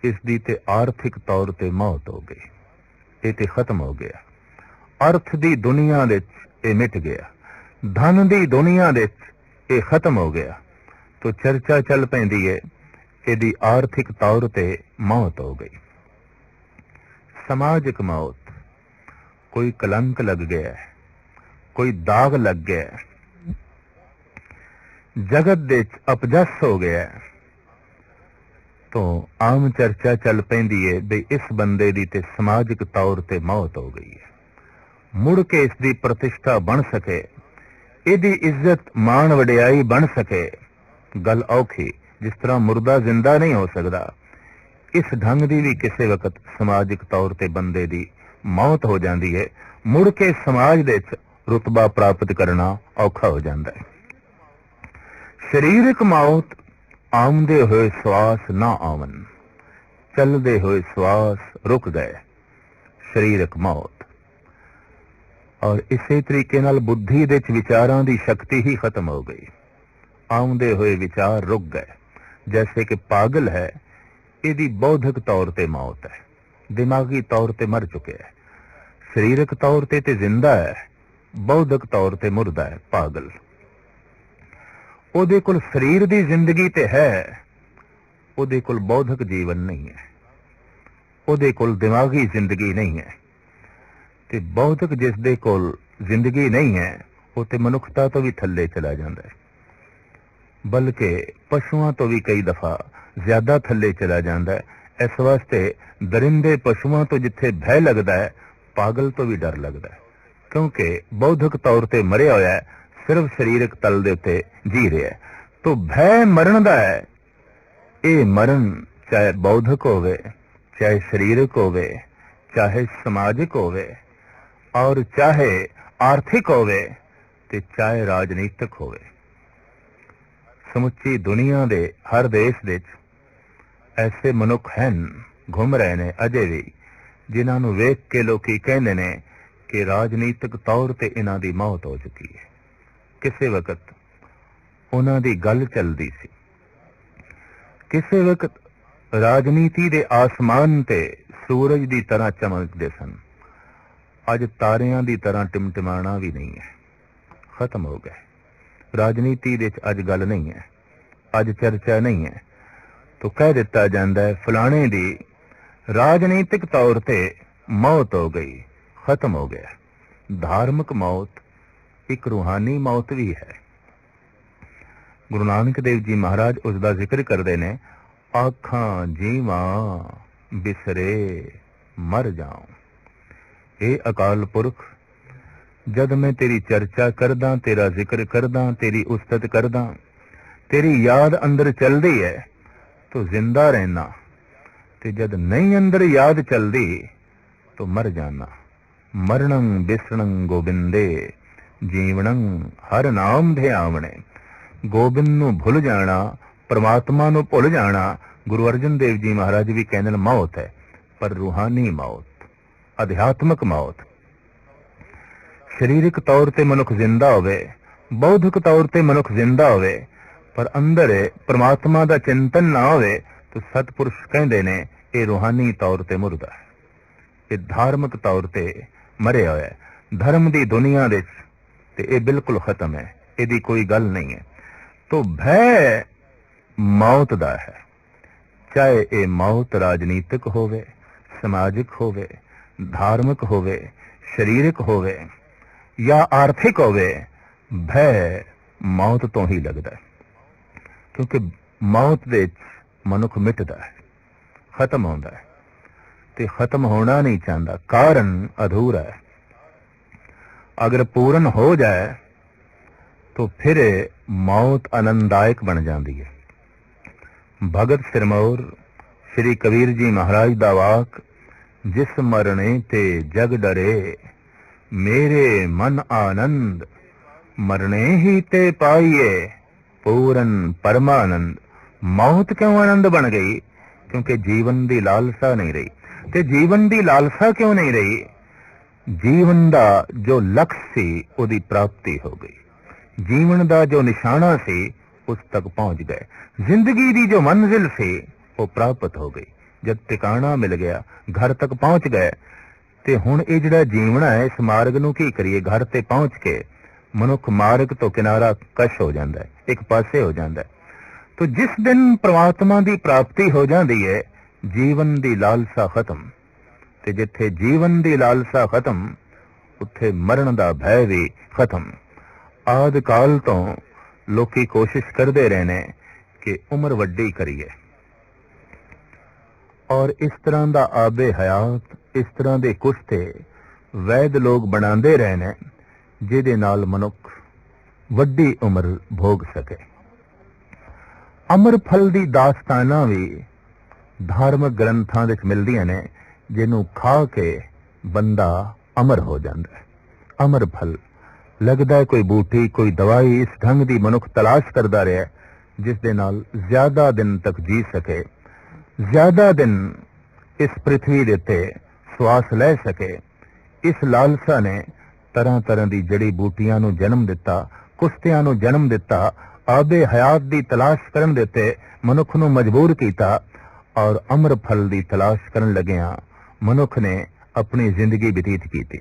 ਇਸ ਦੀ ਤੇ ਆਰਥਿਕ ਤੌਰ ਤੇ ਮੌਤ ਹੋ ਗਈ। ਇਹ ਤੇ ਖਤਮ ਹੋ ਗਿਆ। ਅਰਥ ਦੀ ਦੁਨੀਆ ਦੇ ਵਿੱਚ ਇਹ ਮਿਟ ਗਿਆ। ਧਨ ਦੀ ਦੁਨੀਆ ਦੇ ਵਿੱਚ ਇਹ ਖਤਮ ਹੋ ਗਿਆ। ਤੋ ਚਰਚਾ ਚੱਲ ਪੈਂਦੀ ਹੈ ਇਹਦੀ ਆਰਥਿਕ ਤੌਰ ਤੇ ਮੌਤ ਹੋ ਗਈ। ਸਮਾਜਿਕ ਮੌਤ। ਕੋਈ ਕਲੰਕ ਲੱਗ ਗਿਆ ਕੋਈ ਦਾਗ ਲੱਗ ਗਿਆ। ਜਗਤ ਦੇ ਅਪਜਸ ਹੋ ਗਿਆ। ਹੈ, ਤੋ ਆਮ ਚਰਚਾ ਚੱਲ ਪੈਂਦੀ ਹੈ ਵੀ ਇਸ ਬੰਦੇ ਦੀ ਤੇ ਸਮਾਜਿਕ ਤੌਰ ਤੇ ਮੌਤ ਹੋ ਗਈ ਹੈ ਮੁੜ ਕੇ ਇਸ ਦੀ ਪ੍ਰਤਿਸ਼ਠਾ ਬਣ ਸਕੇ, ਇਹਦੀ ਇੱਜ਼ਤ ਮਾਣ ਵਡਿਆਈ ਬਣ ਸਕੇ। ਗੱਲ ਔਖੀ, ਜਿਸ ਤਰ੍ਹਾਂ ਮੁਰਦਾ ਜ਼ਿੰਦਾ ਨਹੀਂ ਹੋ ਸਕਦਾ। ਇਸ ਢੰਗ ਦੀ ਵੀ ਕਿਸੇ ਵਕਤ ਸਮਾਜਿਕ ਤੌਰ ਤੇ ਬੰਦੇ ਦੀ ਮੌਤ ਹੋ ਜਾਂਦੀ ਹੈ ਮੁੜ ਕੇ ਸਮਾਜ ਦੇ ਵਿੱਚ ਰੁਤਬਾ ਪ੍ਰਾਪਤ ਕਰਨਾ ਔਖਾ ਹੋ ਜਾਂਦਾ ਹੈ ਸਰੀਰਕ ਮੌਤ, ਆਉਂਦੇ ਹੋਏ ਸਵਾਸ ਨਾ ਆਵਨ ਚੱਲਦੇ ਹੋਏ ਸਵਾਸ ਰੁਕ ਗਏ। ਸਰੀਰਕ ਮੌਤ। ਔਰ ਇਸੇ ਤਰੀਕੇ ਨਾਲ ਬੁੱਧੀ ਦੇ ਵਿਚਾਰਾਂ ਦੀ ਸ਼ਕਤੀ ਹੀ ਖਤਮ ਹੋ ਗਈ। ਆਉਂਦੇ ਹੋਏ ਵਿਚਾਰ ਰੁਕ ਗਏ। ਜੈਸੇ ਕਿ ਪਾਗਲ ਹੈ, ਇਹਦੀ ਬੌਧਿਕ ਤੌਰ ਤੇ ਮੌਤ ਹੈ। ਦਿਮਾਗੀ ਤੌਰ ਤੇ ਮਰ ਚੁੱਕਿਆ ਹੈ। ਸਰੀਰਕ ਤੌਰ ਤੇ ਤੇ ਜ਼ਿੰਦਾ ਹੈ, ਬੌਧਿਕ ਤੌਰ ਤੇ ਮੁਰਦਾ ਹੈ, ਪਾਗਲ। ਉਹਦੇ ਕੋਲ ਸਰੀਰ ਦੀ ਜ਼ਿੰਦਗੀ ਤੇ ਹੈ, ਉਹਦੇ ਕੋਲ ਬੌਧਿਕ ਜੀਵਨ ਨਹੀਂ ਹੈ। ਉਹਦੇ ਕੋਲ ਦਿਮਾਗੀ ਜ਼ਿੰਦਗੀ ਨਹੀਂ ਹੈ। ਤੇ ਬੌਧਿਕ ਜਿਸ ਦੇ ਕੋਲ ਜ਼ਿੰਦਗੀ ਨਹੀਂ ਹੈ, ਉਹ ਤੇ ਮਨੁੱਖਤਾ ਤੋਂ ਵੀ ਥੱਲੇ ਚਲਾ ਜਾਂਦਾ ਹੈ। ਬਲਕਿ ਪਸ਼ੂਆਂ ਤੋਂ ਵੀ ਕਈ ਦਫਾ ਜ਼ਿਆਦਾ ਥੱਲੇ ਚਲਾ ਜਾਂਦਾ ਹੈ। ਇਸ ਵਾਸਤੇ ਦਰਿੰਦੇ ਪਸ਼ੂਆਂ ਤੋਂ ਜਿੱਥੇ ਭੈ ਲੱਗਦਾ ਹੈ, ਪਾਗਲ ਤੋਂ ਵੀ ਡਰ ਲੱਗਦਾ ਹੈ। ਕਿਉਂਕਿ ਬੌਧਿਕ ਤੌਰ ਤੇ ਮਰਿਆ ਹੋਇਆ ਹੈ, ਸਿਰਫ ਸਰੀਰਕ ਤਲ ਦੇ ਉੱਤੇ ਜੀ ਰਿਹਾ ਹੈ। ਤੋਂ ਭੈ ਮਰਨ ਦਾ ਹੈ, ਇਹ ਮਰਨ ਚਾਹੇ ਬੌਧਿਕ ਹੋਵੇ, ਚਾਹੇ ਸਰੀਰਕ ਹੋਵੇ, ਚਾਹੇ ਸਮਾਜਿਕ ਹੋਵੇ ਔਰ ਚਾਹੇ ਆਰਥਿਕ ਹੋਵੇ ਤੇ ਚਾਹੇ ਰਾਜਨੀਤਿਕ ਹੋਵੇ। ਸਮੁੱਚੀ ਦੁਨੀਆ ਦੇ ਹਰ ਦੇਸ਼ ਵਿੱਚ ਐਸੇ ਮਨੁੱਖ ਹਨ, ਘੁੰਮ ਰਹੇ ਨੇ ਅਜੇ ਵੀ, ਜਿਨ੍ਹਾਂ ਨੂੰ ਵੇਖ ਕੇ ਲੋਕੀ ਕਹਿੰਦੇ ਨੇ ਕਿ ਰਾਜਨੀਤਿਕ ਤੌਰ ਤੇ ਇਹਨਾਂ ਦੀ ਮੌਤ ਹੋ ਚੁੱਕੀ ਹੈ। ਕਿਸੇ ਵਕਤ ਉਹਨਾਂ ਦੀ ਗੱਲ ਚੱਲਦੀ ਸੀ। ਕਿਸੇ ਵਕਤ ਰਾਜਨੀਤੀ ਦੇ ਆਸਮਾਨ ਤੇ ਸੂਰਜ ਦੀ ਤਰ੍ਹਾਂ ਚਮਕਦੇ ਸਨ। ਅੱਜ ਤਾਰਿਆਂ ਦੀ ਤਰ੍ਹਾਂ ਟਿਮਟਿਮਾਣਾ ਵੀ ਨਹੀਂ ਹੈ। ਖਤਮ ਹੋ ਗਏ ਰਾਜਨੀਤੀ ਦੇ ਵਿੱਚ ਅੱਜ ਗੱਲ ਨਹੀਂ ਹੈ। ਅੱਜ ਚਰਚਾ ਨਹੀਂ ਹੈ। ਤੋ ਕਹਿ ਦਿੱਤਾ ਜਾਂਦਾ ਹੈ, ਫਲਾਣੇ ਦੀ ਰਾਜਨੀਤਿਕ ਤੌਰ ਤੇ ਮੌਤ ਹੋ ਗਈ, ਖਤਮ ਹੋ ਗਿਆ। ਧਾਰਮਿਕ ਮੌਤ, ਇੱਕ ਰੂਹਾਨੀ ਮੌਤ ਵੀ ਹੈ। ਗੁਰੂ ਨਾਨਕ ਦੇਵ ਜੀ ਮਹਾਰਾਜ ਉਸ ਦਾ ਜ਼ਿਕਰ ਕਰਦੇ ਨੇ, ਆਖਾਂ ਜੀਵਾਂ ਬਿਸਰੇ ਮਰ ਜਾਉ। ਇਹ ਅਕਾਲ ਪੁਰਖ, ਜਦ ਮੈਂ ਤੇਰੀ ਚਰਚਾ ਕਰਦਾ, ਤੇਰਾ ਜ਼ਿਕਰ ਕਰਦਾ, ਤੇਰੀ ਉਸਤਤ ਕਰਦਾ, ਤੇਰੀ ਯਾਦ ਅੰਦਰ ਚੱਲਦੀ ਹੈ, ਤੋ ਜ਼ਿੰਦਾ ਰਹਿਣਾ। ਤੇ ਜਦ ਨਹੀਂ ਅੰਦਰ ਯਾਦ ਚੱਲਦੀ, ਤੋ ਮਰ ਜਾਣਾ। ਮਰਣੰ ਬਿਸਣੰ ਗੋਬਿੰਦੇ ਜੀਵਣੰ ਹਰ ਨਾਮ ਧਿਆਵਣੇ। ਗੋਬਿੰਦ ਨੂੰ ਭੁੱਲ ਜਾਣਾ, ਪ੍ਰਮਾਤਮਾ ਨੂੰ ਭੁੱਲ ਜਾਣਾ, ਗੁਰੂ ਅਰਜਨ ਦੇਵ ਜੀ ਮਹਾਰਾਜ ਵੀ ਕਹਿੰਦੇ ਨੇ, ਮੌਤ ਹੈ, ਪਰ ਰੂਹਾਨੀ ਮੌਤ। ਅਧਿਆਤਮਕ ਮੌਤ। ਸਰੀਰਕ ਤੌਰ ਤੇ ਮਨੁੱਖ ਜ਼ਿੰਦਾ ਹੋਵੇ, ਬੌਧਿਕ ਤੌਰ ਤੇ ਮਨੁੱਖ ਜ਼ਿੰਦਾ ਹੋਵੇ, ਪਰ ਅੰਦਰ ਪ੍ਰਮਾਤਮਾ ਦਾ ਚਿੰਤਨ ਨਾ ਹੋਵੇ, ਤਾਂ ਸਤਪੁਰਸ਼ ਕਹਿੰਦੇ ਨੇ, ਇਹ ਰੂਹਾਨੀ ਤੌਰ ਤੇ ਮੁਰਦਾ ਹੈ। ਇਹ ਧਾਰਮਿਕ ਤੌਰ ਤੇ ਮਰਿਆ ਹੋਇਆ ਹੈ। ਧਰਮ ਦੀ ਦੁਨੀਆ ਦੇ ਵਿੱਚ ਤੇ ਇਹ ਬਿਲਕੁਲ ਖਤਮ ਹੈ। ਇਹਦੀ ਕੋਈ ਗੱਲ ਨਹੀਂ ਹੈ। ਤੋ ਭੈ ਮੌਤ ਦਾ ਹੈ। ਚਾਹੇ ਇਹ ਮੌਤ ਰਾਜਨੀਤਿਕ ਹੋਵੇ, ਸਮਾਜਿਕ ਹੋਵੇ ਧਾਰਮਿਕ ਹੋਵੇ, ਸਰੀਰਕ ਹੋਵੇ ਜਾਂ ਆਰਥਿਕ ਹੋਵੇ, ਭੈ ਮੌਤ ਤੋਂ ਹੀ ਲੱਗਦਾ ਹੈ। ਕਿਉਂਕਿ ਮੌਤ ਦੇ ਮਨੁੱਖ ਮਿਟਦਾ ਹੈ, ਖਤਮ ਹੁੰਦਾ ਹੈ ਤੇ ਖਤਮ ਹੋਣਾ ਨਹੀਂ ਚਾਹੁੰਦਾ, ਕਾਰਨ ਅਧੂਰਾ ਹੈ। ਅਗਰ ਪੂਰਨ ਹੋ ਜਾਏ, ਤੋ ਫਿਰ ਮੌਤ ਆਨੰਦਾਇਕ ਬਣ ਜਾਂਦੀ ਹੈ। ਭਗਤ ਸਿਰਮੌਰ, ਸ੍ਰੀ ਕਬੀਰ ਜੀ ਮਹਾਰਾਜ ਦਾ ਵਾਕ ਜਿਸ ਮਰਨੇ ਤੇ ਜਗ ਡਰੇ, ਮੇਰੇ ਮਨ ਆਨੰਦ, ਮਰਨੇ ਹੀ ਤੇ ਪਾਈਏ ਪੂਰਨ ਪਰਮਾਨੰਦ। ਮੌਤ ਕਿਉਂ ਆਨੰਦ ਬਣ ਗਈ? ਕਿਉਂਕਿ ਜੀਵਨ ਦੀ ਲਾਲਸਾ ਨਹੀਂ ਰਹੀ। ਤੇ ਜੀਵਨ ਦੀ ਲਾਲਸਾ ਕਿਉਂ ਨਹੀਂ ਰਹੀ? ਜੀਵਨ ਦਾ ਜੋ ਲਕਸ਼ ਸੀ, ਉਹਦੀ ਪ੍ਰਾਪਤੀ ਹੋ ਗਈ। ਜੀਵਨ ਦਾ ਜੋ ਨਿਸ਼ਾਨਾ ਸੀ, ਉਸ ਤੱਕ ਪਹੁੰਚ ਗਏ। ਜ਼ਿੰਦਗੀ ਦੀ ਜੋ ਮੰਜ਼ਿਲ ਸੀ, ਉਹ ਪ੍ਰਾਪਤ ਹੋ ਗਈ। ਜਦ ਟਿਕਾਣਾ ਮਿਲ ਗਿਆ, ਘਰ ਤੱਕ ਪਹੁੰਚ ਗਏ। ਤੇ ਹੁਣ ਇਹ ਜਿਹੜਾ ਜੀਵਣਾ ਹੈ, ਇਸ ਮਾਰਗ ਨੂੰ ਕੀ ਕਰੀਏ? ਘਰ ਤੇ ਪਹੁੰਚ ਕੇ ਮਨੁੱਖ ਮਾਰਗ ਤੋਂ ਕਿਨਾਰਾ ਕਸ਼ ਹੋ ਜਾਂਦਾ ਹੈ, ਇੱਕ ਪਾਸੇ ਹੋ ਜਾਂਦਾ ਹੈ। ਤੋ ਜਿਸ ਦਿਨ ਪ੍ਰਮਾਤਮਾ ਦੀ ਪ੍ਰਾਪਤੀ ਹੋ ਜਾਂਦੀ ਹੈ, ਜੀਵਨ ਦੀ ਲਾਲਸਾ ਖਤਮ। ਤੇ ਜਿੱਥੇ ਜੀਵਨ ਦੀ ਲਾਲਸਾ ਖਤਮ, ਉੱਥੇ ਮਰਨ ਦਾ ਭੈ ਵੀ ਖਤਮ। ਆਦ ਕਾਲ ਤੋਂ ਲੋਕੀ ਕੋਸ਼ਿਸ਼ ਕਰਦੇ ਰਹੇ ਨੇ ਕਿ ਉਮਰ ਵੱਡੀ ਕਰੀਏ। ਔਰ ਇਸ ਤਰ੍ਹਾਂ ਦਾ ਆਬੇ ਹਯਾਤ ਇਸ ਤਰ੍ਹਾਂ ਦੇ ਕੁਸ਼ਤੇ ਵੈਦ ਲੋਕ ਬਣਾਉਂਦੇ ਰਹੇ ਨੇ ਜਿਹਦੇ ਨਾਲ ਮਨੁੱਖ ਵੱਡੀ ਉਮਰ ਭੋਗ ਸਕੇ। ਅਮਰ ਫਲ ਦੀ ਦਾਸਤਾਨਾਂ ਵੀ ਧਾਰਮਿਕ ਗ੍ਰੰਥਾਂ ਵਿੱਚ ਮਿਲਦੀਆਂ ਨੇ ਜਿਹਨੂੰ ਖਾ ਕੇ ਬੰਦਾ ਅਮਰ ਹੋ ਜਾਂਦਾ ਹੈ। ਅਮਰ ਫਲ ਲੱਗਦਾ ਕੋਈ ਬੂਟੀ ਕੋਈ ਦਵਾਈ ਇਸ ਢੰਗ ਦੀ ਮਨੁੱਖ ਤਲਾਸ਼ ਕਰਦਾ ਰਿਹਾ ਹੈ, ਜਿਸ ਦੇ ਨਾਲ ਜ਼ਿਆਦਾ ਦਿਨ ਤੱਕ ਜੀ ਸਕੇ। ਜ਼ਿਆਦਾ ਦਿਨ ਇਸ ਪ੍ਰithvi ਦੇ ਉੱਤੇ ਸਵਾਸ ਲੈ ਸਕੇ ਇਸ ਲਾਲਸਾ ਨੇ ਤਰ੍ਹਾਂ ਤਰ੍ਹਾਂ ਦੀ ਜੜੀ ਬੂਟੀਆਂ ਨੂੰ ਜਨਮ ਦਿੱਤਾ ਕੁਸ਼ਤਿਆਂ ਨੂੰ ਜਨਮ ਦਿੱਤਾ ਆਬੇ ਹਯਾਤ ਦੀ ਤਲਾਸ਼ ਕਰਨ ਦੇ ਉੱਤੇ ਮਨੁੱਖ ਨੂੰ ਮਜਬੂਰ ਕੀਤਾ ਔਰ ਅਮਰ ਫਲ ਦੀ ਤਲਾਸ਼ ਕਰਨ ਲੱਗਿਆ ਮਨੁੱਖ ਨੇ ਆਪਣੀ ਜ਼ਿੰਦਗੀ ਬਤੀਤ ਕੀਤੀ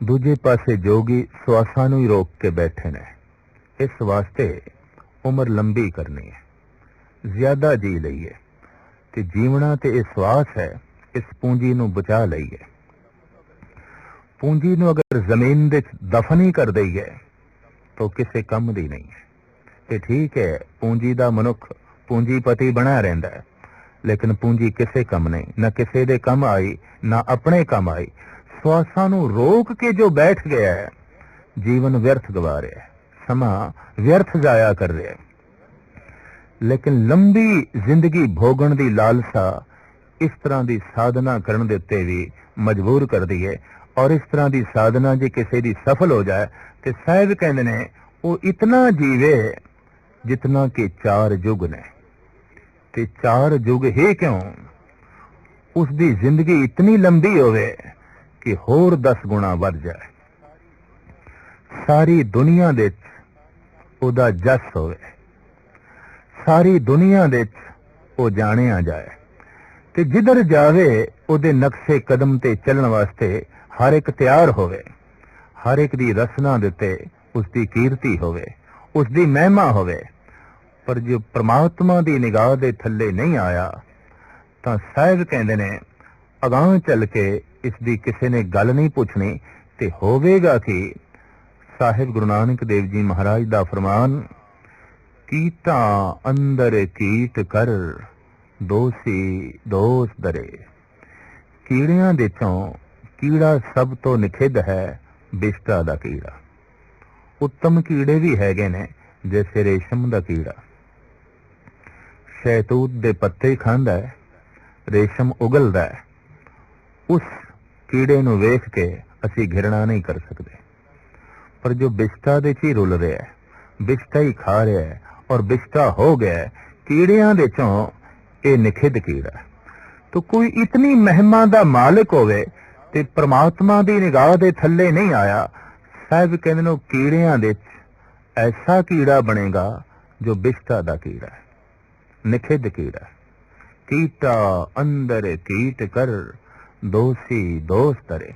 ਦੂਜੇ ਪਾਸੇ ਜੋਗੀ ਸਵਾਸਾਂ ਨੂੰ ਹੀ ਰੋਕ ਕੇ ਬੈਠੇ ਨੇ ਇਸ ਵਾਸਤੇ ਉਮਰ ਲੰਬੀ ਕਰਨੀ ਹੈ ਜ਼ਿਆਦਾ ਜੀ ਲਈਏ ਤੇ ਜੀਵਣਾ ਤੇ ਇਹ ਸਵਾਸ ਹੈ, ਇਸ ਪੂੰਜੀ ਨੂੰ ਬਚਾ ਲਈਏ। ਪੂੰਜੀ ਨੂੰ ਅਗਰ ਜ਼ਮੀਨ ਦੇ ਦਫਨ ਹੀ ਕਰ ਦਈਏ, ਤਾਂ ਕਿਸੇ ਕੰਮ ਦੀ ਨਹੀਂ ਹੈ। ਤੇ ਠੀਕ ਹੈ, ਪੂੰਜੀ ਦਾ ਮਨੁੱਖ ਪੂੰਜੀਪਤੀ ਬਣਾ ਰਹਿੰਦਾ ਹੈ, ਲੇਕਿਨ ਪੂੰਜੀ ਕਿਸੇ ਕੰਮ ਨਹੀਂ, ਨਾ ਕਿਸੇ ਦੇ ਕੰਮ ਆਈ, ਨਾ ਆਪਣੇ ਕੰਮ ਆਈ। ਸਵਾਸਾਂ ਨੂੰ ਰੋਕ ਕੇ ਜੋ ਬੈਠ ਗਿਆ ਹੈ, ਜੀਵਨ ਵਿਅਰਥ ਗਵਾ ਰਿਹਾ ਹੈ, ਸਮਾਂ ਵਿਅਰਥ ਜਾਇਆ ਕਰ ਰਿਹਾ ਹੈ। ਲੇਕਿਨ ਲੰਬੀ ਜ਼ਿੰਦਗੀ ਭੋਗਣ ਦੀ ਲਾਲਸਾ ਇਸ ਤਰ੍ਹਾਂ ਦੀ ਸਾਧਨਾ ਕਰਨ ਦੇ ਉੱਤੇ ਵੀ ਮਜਬੂਰ ਕਰਦੀ ਹੈ ਔਰ ਇਸ ਤਰ੍ਹਾਂ ਦੀ ਸਾਧਨਾ ਜੇ ਕਿਸੇ ਦੀ ਸਫਲ ਹੋ ਜਾਏ, ਤੇ ਸਾਹਿਬ ਕਹਿੰਦੇ ਨੇ, ਉਹ ਇਤਨਾ ਜੀਵੇ ਜਿਤਨਾ ਕਿ ਚਾਰ ਯੁਗ ਨੇ। ਤੇ ਚਾਰ ਯੁਗ ਹੀ ਕਿਉਂ? ਉਸ ਦੀ ਜ਼ਿੰਦਗੀ ਇਤਨੀ ਲੰਬੀ ਹੋਵੇ ਕਿ ਹੋਰ 10 ਗੁਣਾ ਵੱਧ ਜਾਏ। ਸਾਰੀ ਦੁਨੀਆ ਦੇ ਵਿੱਚ ਉਹਦਾ ਜਸ ਹੋਵੇ। ਸਾਰੀ ਦੁਨੀਆ ਦੇ ਵਿੱਚ ਉਹ ਜਾਣਿਆ ਜਾਏ ਤੇ ਜਿੱਧਰ ਜਾਵੇ, ਉਹਦੇ ਨਕਸ਼ੇ ਕਦਮ ਤੇ ਚੱਲਣ ਵਾਸਤੇ ਹਰ ਇੱਕ ਤਿਆਰ ਹੋਵੇ। ਹਰ ਇੱਕ ਦੀ ਰਸਨਾ ਦੇ ਉੱਤੇ ਉਸ ਦੀ ਕੀਰਤੀ ਹੋਵੇ ਉਸ ਦੀ ਮਹਿਮਾ ਹੋਵੇ। ਪਰ ਜੋ ਪ੍ਰਮਾਤਮਾ ਦੀ ਨਿਗਾਹ ਦੇ ਥੱਲੇ ਨਹੀਂ ਆਇਆ, ਤਾਂ ਸਾਹਿਬ ਕਹਿੰਦੇ ਨੇ, ਅਗਾਂਹ ਚੱਲ ਕੇ ਇਸ ਦੀ ਕਿਸੇ ਨੇ ਗੱਲ ਨਹੀਂ ਪੁੱਛਣੀ ਤੇ ਹੋਵੇਗਾ ਕਿ? ਸਾਹਿਬ ਗੁਰੂ ਨਾਨਕ ਦੇਵ ਜੀ ਮਹਾਰਾਜ ਦਾ ਫਰਮਾਨ ਕੀਟਾ ਅੰਦਰ ਕੀਟ ਕਰ, ਦੋਸੀ ਦੋਸ ਦਰੇ। ਕੀੜਿਆਂ ਦੇ ਚੋਂ ਕੀੜਾ ਸਭ ਤੋਂ ਨਿਖਿੱਧ ਹੈ, ਬਿਸ਼ਟਾ ਦਾ ਕੀੜਾ। ਉੱਤਮ ਕੀੜੇ ਵੀ ਹੈਗੇ ਨੇ ਜਿਵੇਂ ਰੇਸ਼ਮ ਦਾ ਕੀੜਾ। ਸ਼ੈਤੂਤ ਦੇ ਪੱਤੇ ਖਾਂਦਾ ਹੈ, ਰੇਸ਼ਮ ਉਗਲਦਾ ਹੈ। ਉਸ ਕੀੜੇ ਨੂੰ ਵੇਖ ਕੇ ਅਸੀਂ ਘਿਰਣਾ ਨਹੀਂ ਕਰ ਸਕਦੇ। ਪਰ ਜੋ ਬਿਸ਼ਟਾ ਦੇ ਚ ਹੀ ਰੁਲ ਰਿਹਾ ਹੈ, ਬਿਸ਼ਟਾ ਹੀ ਖਾ ਰਿਹਾ ਹੈ ਔਰ ਬਿਸ਼ਟਾ ਹੋ ਗਿਆ ਕੀੜਿਆਂ ਦੇ ਚੋਂ ਇਹ ਨਿਖਿੱਧ ਕੀੜਾ ਤੋ ਕੋਈ ਇਤਨੀ ਮਹਿਮਾ ਦਾ ਮਾਲਕ ਹੋਵੇ ਤੇ ਪ੍ਰਮਾਤਮਾ ਦੀ ਨਿਗਾਹ ਦੇ ਥੱਲੇ ਨਹੀਂ ਆਇਆ, ਸਾਹਿਬ ਕਹਿੰਦੇ ਨੇ ਕੀੜਿਆਂ ਦੇ ਐਸਾ ਕੀੜਾ ਬਣੇਗਾ ਜੋ ਬਿਸ਼ਟਾ ਦਾ ਕੀੜਾ ਹੈ, ਨਿਖਿੱਧ ਕੀੜਾ ਕੀਟਾ ਅੰਦਰ ਕੀਟ ਕਰ, ਦੋਸੀ ਦੋਸਤ ਤਰੇ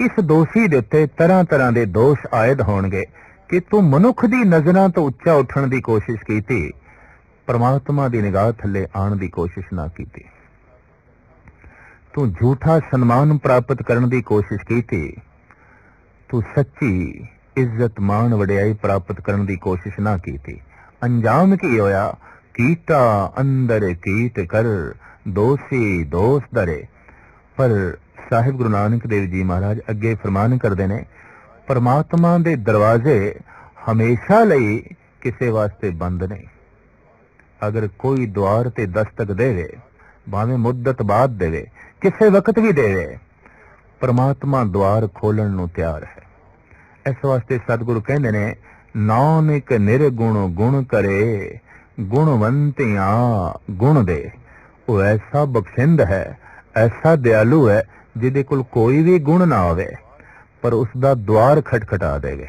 ਇਸ ਦੋਸ਼ੀ ਦੇ ਉੱਤੇ ਤਰ੍ਹਾਂ ਤਰ੍ਹਾਂ ਦੇ ਦੋਸ਼ ਆਇਦ ਹੋਣਗੇ। ਕਿ ਤੂੰ ਮਨੁੱਖ ਦੀ ਨਜ਼ਰਾਂ ਤੋਂ ਉੱਚਾ ਉੱਠਣ ਦੀ ਕੋਸ਼ਿਸ਼ ਕੀਤੀ, ਪਰਮਾਤਮਾ ਦੀ ਨਿਗਾਹ ਥੱਲੇ ਆਉਣ ਦੀ ਕੋਸ਼ਿਸ਼ ਨਾ ਕੀਤੀ। ਤੂੰ ਝੂਠਾ ਸਨਮਾਨ ਪ੍ਰਾਪਤ ਕਰਨ ਦੀ ਕੋਸ਼ਿਸ਼ ਕੀਤੀ, ਤੂੰ ਸੱਚੀ ਇੱਜ਼ਤ ਮਾਣ ਵਡਿਆਈ ਪ੍ਰਾਪਤ ਕਰਨ ਦੀ ਕੋਸ਼ਿਸ਼ ਨਾ ਕੀਤੀ। ਅੰਜਾਮ ਕੀ ਹੋਇਆ? ਕੀਟਾ ਅੰਦਰ ਕੀਟ ਕਰ, ਦੋਸੀ ਦੋਸਤ ਦਰੇ ਪਰ ਸਾਹਿਬ ਗੁਰੂ ਨਾਨਕ ਦੇਵ ਜੀ ਮਹਾਰਾਜ ਅੱਗੇ ਫਰਮਾਨ ਕਰਦੇ ਨੇ ਪਰਮਾਤਮਾ ਦੇ ਦਰਵਾਜ਼ੇ ਹਮੇਸ਼ਾ ਲਈ ਕਿਸੇ ਵਾਸਤੇ ਬੰਦ ਨਹੀਂ ਅਗਰ ਕੋਈ ਦੁਆਰ ਤੇ ਦਸਤਕ ਦੇਵੇ, ਭਾਵੇਂ ਮੁੱਦਤ ਬਾਅਦ ਦੇਵੇ, ਕਿਸੇ ਵਕਤ ਵੀ ਦੇਵੇ, ਪ੍ਰਮਾਤਮਾ ਦਵਾਰ ਖੋਲਣ ਨੂੰ ਤਿਆਰ ਹੈ। ਇਸ ਵਾਸਤੇ ਸਤਿਗੁਰੂ ਕਹਿੰਦੇ ਨੇ, ਨਾਨਕ ਨਿਰਗੁਣ ਗੁਣ ਕਰੇ, ਗੁਣਵੰਤਿਆਂ ਗੁਣ ਦੇ। ਉਹ ਐਸਾ ਬਖਸ਼ਿੰਦ ਹੈ, ਐਸਾ ਦਿਆਲੂ ਹੈ, ਜਿਹਦੇ ਕੋਲ ਕੋਈ ਵੀ ਗੁਣ ਨਾ ਹੋਵੇ। ਪਰ ਉਸ ਦਾ ਦਵਾਰ ਖਟਖਟਾ ਦੇਵੇ।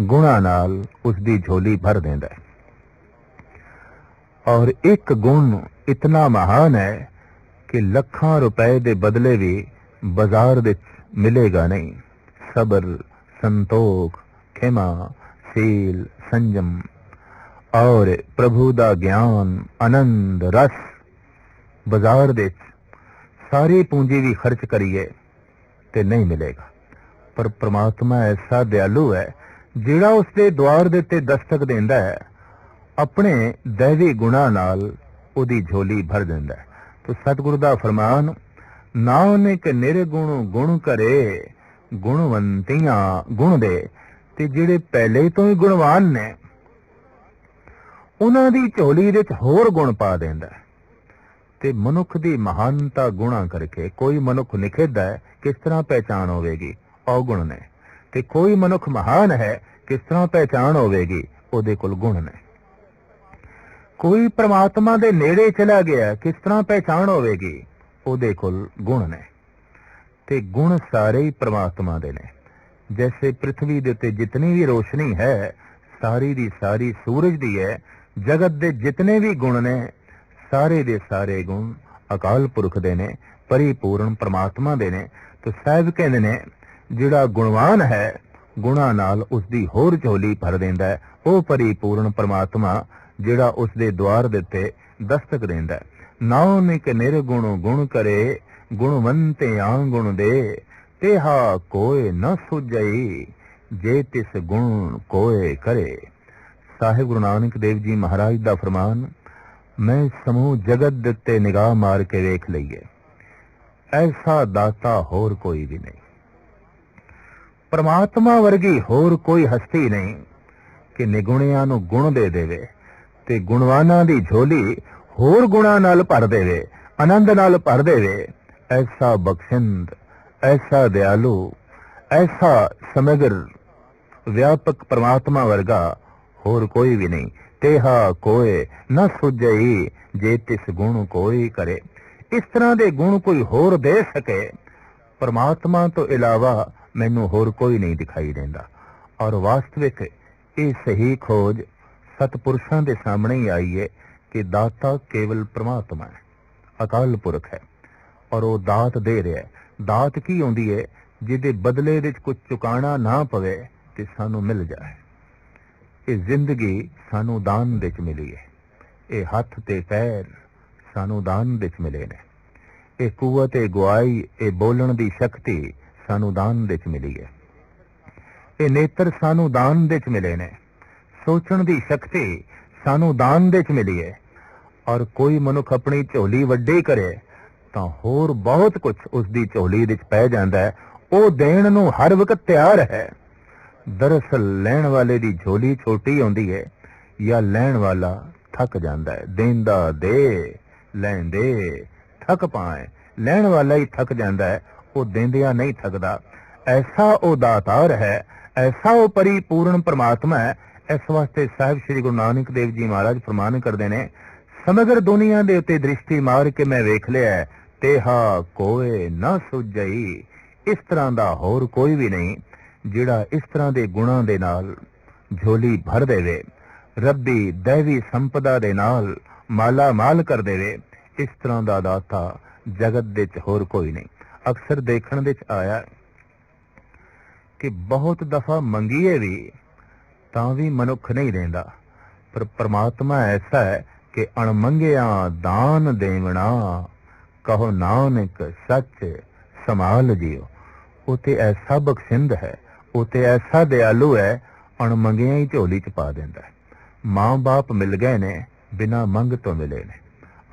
ਗੁਣਾ ਨਾਲ ਉਸ ਦੀ ਝੋਲੀ ਭਰ ਦਿੰਦਾ ਹੈ। ਔਰ ਇੱਕ ਗੁਣ ਇਤਨਾ ਮਹਾਨ ਹੈ ਕਿ ਲੱਖਾਂ ਰੁਪਏ ਦੇ ਬਦਲੇ ਵੀ ਬਾਜ਼ਾਰ ਵਿੱਚ ਮਿਲੇਗਾ ਨਹੀਂ। ਸਬਰ, ਸੰਤੋਖ, ਖਿਮਾ, ਸੀਲ, ਸੰਜਮ ਔਰ ਪ੍ਰਭੂ ਦਾ ਗਿਆਨ, ਆਨੰਦ, ਰਸ ਬਾਜ਼ਾਰ ਵਿੱਚ ਸਾਰੀ ਪੂੰਜੀ ਵੀ ਖਰਚ ਕਰੀਏ ਤੇ ਨਹੀਂ ਮਿਲੇਗਾ। ਪਰ ਪ੍ਰਮਾਤਮਾ ਐਸਾ ਦਿਆਲੂ ਹੈ, ਜਿਹੜਾ ਉਸ ਦੇ ਦਵਾਰ ਦੇ ਉੱਤੇ ਦਸਤਕ ਦਿੰਦਾ ਹੈ। ਆਪਣੇ ਦੈਵੀ ਗੁਣਾ ਨਾਲ ਉਹਦੀ ਝੋਲੀ ਭਰ ਦਿੰਦਾ ਹੈ। ਤੋ ਸਤਿਗੁਰੂ ਦਾ ਫਰਮਾਨ, ਨਾਨਕ ਨਿਰਗੁਣ ਗੁਣ ਕਰੇ, ਗੁਣਵੰਤੀਆਂ ਗੁਣ ਦੇ। ਤੇ ਜਿਹੜੇ ਪਹਿਲੇ ਤੋਂ ਹੀ ਗੁਣਵਾਨ ਨੇ, ਉਹਨਾਂ ਦੀ ਝੋਲੀ ਵਿੱਚ ਹੋਰ ਗੁਣ ਪਾ ਦਿੰਦਾ ਤੇ ਮਨੁੱਖ ਦੀ ਮਹਾਨਤਾ ਗੁਣਾ ਕਰਕੇ ਕੋਈ ਮਨੁੱਖ ਨਿਖੇਧਦਾ ਹੈ, ਕਿਸ ਤਰ੍ਹਾਂ ਪਹਿਚਾਨ ਹੋਵੇਗੀ? ਔਗੁਣ ਨੇ ਤੇ ਕੋਈ ਮਨੁੱਖ ਮਹਾਨ ਹੈ, ਕਿਸ ਤਰ੍ਹਾਂ ਪਹਿਚਾਣ ਹੋਵੇਗੀ, ਉਹਦੇ ਕੋਲ ਗੁਣ ਨੇ। ਕੋਈ ਪ੍ਰਮਾਤਮਾ ਦੇ ਨੇੜੇ ਚਲਾ ਗਿਆ, ਕਿਸ ਤਰ੍ਹਾਂ ਪਹਿਚਾਣ ਹੋਵੇਗੀ, ਉਹਦੇ ਕੋਲ ਗੁਣ ਨੇ। ਤੇ ਗੁਣ ਸਾਰੇ ਹੀ ਪ੍ਰਮਾਤਮਾ ਦੇ ਨੇ। ਜੈਸੇ ਪ੍ਰithvi ਦੇ ਉੱਤੇ ਜਿਤਨੀ ਵੀ ਰੋਸ਼ਨੀ ਹੈ, ਸਾਰੀ ਦੀ ਸਾਰੀ ਸੂਰਜ ਦੀ ਹੈ, ਜਗਤ ਦੇ ਜਿਤਨੇ ਵੀ ਗੁਣ ਨੇ, ਸਾਰੇ ਦੇ ਸਾਰੇ ਗੁਣ ਅਕਾਲ ਪੁਰਖ ਦੇ ਨੇ, ਪਰਿਪੂਰਨ ਪ੍ਰਮਾਤਮਾ ਦੇ ਨੇ। ਤੇ ਸਾਹਿਬ ਕਹਿੰਦੇ ਨੇ ਜਿਹੜਾ ਗੁਣਵਾਨ ਹੈ, ਗੁਣਾ ਨਾਲ ਉਸ ਦੀ ਹੋਰ ਝੋਲੀ ਭਰ ਦਿੰਦਾ ਹੈ। ਉਹ ਪਰਿਪੂਰਨ ਪ੍ਰਮਾਤਮਾ ਜਿਹੜਾ ਉਸ ਦੇ ਦਵਾਰ ਦੇ ਦਸਤਕ ਦਿੰਦਾ ਹੈ। ਨਾਨਕ ਨਿਰਗੁਣ ਗੁਣ ਕਰੇ ਗੁਣਵੰਤਿਆਂ ਗੁਣ ਦੇ। ਤੇਹਾ ਕੋਏ ਨ ਸੁਝਈ, ਜੇ ਤਿਸ ਗੁਣ ਕੋਏ ਕਰੇ। ਸਾਹਿਬ ਗੁਰੂ ਨਾਨਕ ਦੇਵ ਜੀ ਮਹਾਰਾਜ ਦਾ ਫਰਮਾਨ, ਮੈਂ ਸਮੂਹ ਜਗਤ ਦੇ ਉੱਤੇ ਨਿਗਾਹ ਮਾਰ ਕੇ ਵੇਖ ਲਈਏ। ਐਸਾ ਦਾਤਾ ਹੋਰ ਕੋਈ ਵੀ ਨਹੀਂ। ਪਰਮਾਤਮਾ ਵਰਗੀ ਹੋਰ ਕੋਈ ਹਸਤੀ ਨਹੀਂ ਕਿ ਨਿਗੁਣਿਆਂ ਨੂੰ ਗੁਣ ਦੇ ਦੇਵੇ ਤੇ ਗੁਣਵਾਨਾਂ ਦੀ ਝੋਲੀ ਹੋਰ ਗੁਣਾ ਨਾਲ ਭਰ ਦੇਵੇ, ਆਨੰਦ ਨਾਲ ਭਰ ਦੇਵੇ। ਐਸਾ ਬਖਸ਼ਿੰਦ, ਐਸਾ ਦਿਆਲੂ, ਐਸਾ ਸਮਗਰ ਵਿਆਪਕ ਪਰਮਾਤਮਾ ਵਰਗਾ ਹੋਰ ਕੋਈ ਵੀ ਨਹੀਂ। ਤੇਹਾ ਕੋਏ ਨਾ ਸੁਝਈ ਜੇ ਤਿਸ ਗੁਣ ਕੋਈ ਕਰੇ। ਇਸ ਤਰ੍ਹਾਂ ਦੇ ਗੁਣ ਕੋਈ ਹੋਰ ਦੇ ਸਕੇ। ਪਰਮਾਤਮਾ ਤੋਂ ਇਲਾਵਾ ਮੈਨੂੰ ਹੋਰ ਕੋਈ ਨਹੀਂ ਦਿਖਾਈ ਦਿੰਦਾ। ਔਰ ਵਾਸਤਵਿਕ ਇਹ ਸਹੀ ਖੋਜ ਸਤਪੁਰਸ਼ਾਂ ਦੇ ਸਾਹਮਣੇ ਹੀ ਆਈ ਹੈ ਕਿ ਦਾਤਾ ਕੇਵਲ ਪ੍ਰਮਾਤਮਾ ਹੈ, ਅਕਾਲ ਪੁਰਖ ਹੈ। ਔਰ ਉਹ ਦਾਤ ਦੇ ਰਿਹਾ ਹੈ। ਦਾਤ ਕੀ ਹੁੰਦੀ ਹੈ ਜਿਹਦੇ ਬਦਲੇ ਵਿੱਚ ਕੁਝ ਚੁਕਾਣਾ ਨਾ ਪਵੇ ਤੇ ਸਾਨੂੰ ਮਿਲ ਜਾਏ। ਇਹ ਜ਼ਿੰਦਗੀ ਸਾਨੂੰ ਦਾਨ ਵਿੱਚ ਮਿਲੀ ਹੈ ਇਹ ਹੱਥ ਤੇ ਪੈਰ ਸਾਨੂੰ ਦਾਨ ਵਿੱਚ ਮਿਲੇ ਨੇ। ਇਹ ਕੂਵਤ, ਇਹ ਗਵਾਈ ਇਹ ਬੋਲਣ ਦੀ ਸ਼ਕਤੀ ਸਾਨੂੰ ਦਾਨ ਵਿੱਚ ਮਿਲੀ ਹੈ। ਇਹ ਨੇਤਰ ਸਾਨੂੰ ਦਾਨ ਵਿੱਚ ਮਿਲੇ ਨੇ। ਸੋਚਣ ਦੀ ਸ਼ਕਤੀ ਸਾਨੂੰ ਦਾਨ ਵਿੱਚ ਮਿਲੀ ਹੈ। ਔਰ ਕੋਈ ਮਨੁੱਖ ਆਪਣੀ ਝੋਲੀ ਵੱਡੀ ਕਰੇ, ਤਾਂ ਹੋਰ ਬਹੁਤ ਕੁਝ ਉਸ ਦੀ ਝੋਲੀ ਵਿੱਚ ਪੈ ਜਾਂਦਾ ਹੈ। ਉਹ ਦੇਣ ਨੂੰ ਹਰ ਵਕਤ ਤਿਆਰ ਹੈ। ਦਰਅਸਲ ਲੈਣ ਵਾਲੇ ਦੀ ਝੋਲੀ ਛੋਟੀ ਹੁੰਦੀ ਹੈ ਜਾਂ ਲੈਣ ਵਾਲਾ ਥੱਕ ਜਾਂਦਾ ਹੈ। ਦੇਂਦਾ ਦੇ ਲੈਣ ਦੇ ਥੱਕ ਪਾਏ। ਲੈਣ ਵਾਲਾ ਹੀ ਥੱਕ ਜਾਂਦਾ ਹੈ। ਉਹ ਦੇਂਦਿਆਂ ਨਹੀਂ ਥਕਦਾ। ਐਸਾ ਉਹ ਦਾਤਾਰ ਹੈ ਐਸਾ ਉਹ ਪਰਿਪੂਰਨ ਪ੍ਰਮਾਤਮਾ ਹੈ, ਇਸ ਵਾਸਤੇ ਸਾਹਿਬ ਸ੍ਰੀ ਗੁਰੂ ਨਾਨਕ ਦੇਵ ਜੀ ਮਹਾਰਾਜ ਫਰਮਾਨ ਕਰਦੇ ਨੇ, ਸਮਗਰ ਦੁਨੀਆ ਦੇ ਉੱਤੇ ਦ੍ਰਿਸ਼ਟੀ ਮਾਰ ਕੇ ਮੈਂ ਵੇਖ ਲਿਆ ਤੇਹਾ ਕੋਏ ਨਾ ਸੁਝਈ, ਇਸ ਤਰ੍ਹਾਂ ਦਾ ਹੋਰ ਕੋਈ ਵੀ ਨਹੀਂ, ਜਿਹੜਾ ਇਸ ਤਰ੍ਹਾਂ ਦੇ ਗੁਣਾਂ ਦੇ ਨਾਲ ਝੋਲੀ ਭਰ ਦੇਵੇ। ਰੱਬੀ ਦੇਵੀ ਸੰਪਦਾ ਦੇ ਨਾਲ ਮਾਲਾ ਮਾਲ ਕਰ ਦੇਵੇ, ਇਸ ਤਰ੍ਹਾਂ ਦਾ ਦਾਤਾ ਜਗਤ ਦੇ ਵਿੱਚ ਹੋਰ ਕੋਈ ਨਹੀਂ। ਅਕਸਰ ਦੇਖਣ ਵਿੱਚ ਆਇਆ ਕਿ ਬਹੁਤ ਦਫਾ ਮੰਗੀਏ ਵੀ ਤਾਂ ਵੀ ਮਨੁੱਖ ਨਹੀਂ ਰਹਿੰਦਾ। ਪਰ ਪ੍ਰਮਾਤਮਾ ਐਸਾ ਹੈ ਕਿ ਅਣਮੰਗਿਆ ਦਾਨ ਦੇਵਣਾ, ਕਹੋ ਨਾਨਕ ਸੱਚ ਸਮਾਲ ਜਿਓ ਉਹ ਤੇ ਐਸਾ ਬਖਸ਼ਿੰਦ ਹੈ, ਉਹ ਤੇ ਐਸਾ ਦਿਆਲੂ ਹੈ, ਅਣਮੰਗਿਆ ਹੀ ਝੋਲੀ ਚ ਪਾ ਦਿੰਦਾ ਹੈ। ਮਾਂ-ਬਾਪ ਮਿਲ ਗਏ ਨੇ, ਬਿਨਾ ਮੰਗ ਤੋਂ ਮਿਲੇ ਨੇ।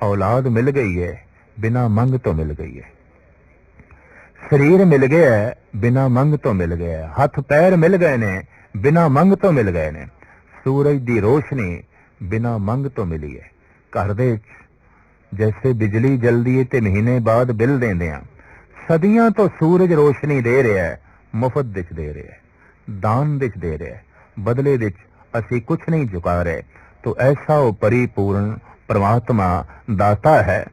ਔਲਾਦ ਮਿਲ ਗਈ ਹੈ, ਬਿਨਾ ਮੰਗ ਤੋਂ ਮਿਲ ਗਈ ਹੈ। ਸਰੀਰ ਮਿਲ ਗਿਆ ਹੈ, ਬਿਨਾ ਮੰਗ ਤੋਂ ਮਿਲ ਗਿਆ ਹੱਥ ਪੈਰ ਮਿਲ ਗਏ ਨੇ, ਬਿਨਾ ਮੰਗ ਤੋਂ ਮਿਲ ਗਏ ਨੇ। ਸੂਰਜ ਦੀ ਰੋਸ਼ਨੀ ਬਿਨਾ ਮੰਗ ਤੋਂ ਮਿਲੀ ਹੈ। ਘਰ ਦੇ ਜੈਸੇ ਬਿਜਲੀ ਜਲਦੀ ਹੈ ਤੇ ਮਹੀਨੇ ਬਾਅਦ ਬਿੱਲ ਦਿੰਦੇ ਆ ਸਦੀਆਂ ਤੋਂ ਸੂਰਜ ਰੋਸ਼ਨੀ ਦੇ ਰਿਹਾ ਹੈ, ਮੁਫਤ ਵਿੱਚ ਦੇ ਰਿਹਾ ਹੈ, ਦਾਨ ਵਿੱਚ ਦੇ ਰਿਹਾ ਹੈ। ਬਦਲੇ ਵਿੱਚ ਅਸੀਂ ਕੁਝ ਨਹੀਂ ਚੁਕਾ ਰਹੇ, ਤੋ ਐਸਾ ਉਹ ਪਰਿਪੂਰਨ ਪ੍ਰਮਾਤਮਾ ਦਾਤਾ ਹੈ।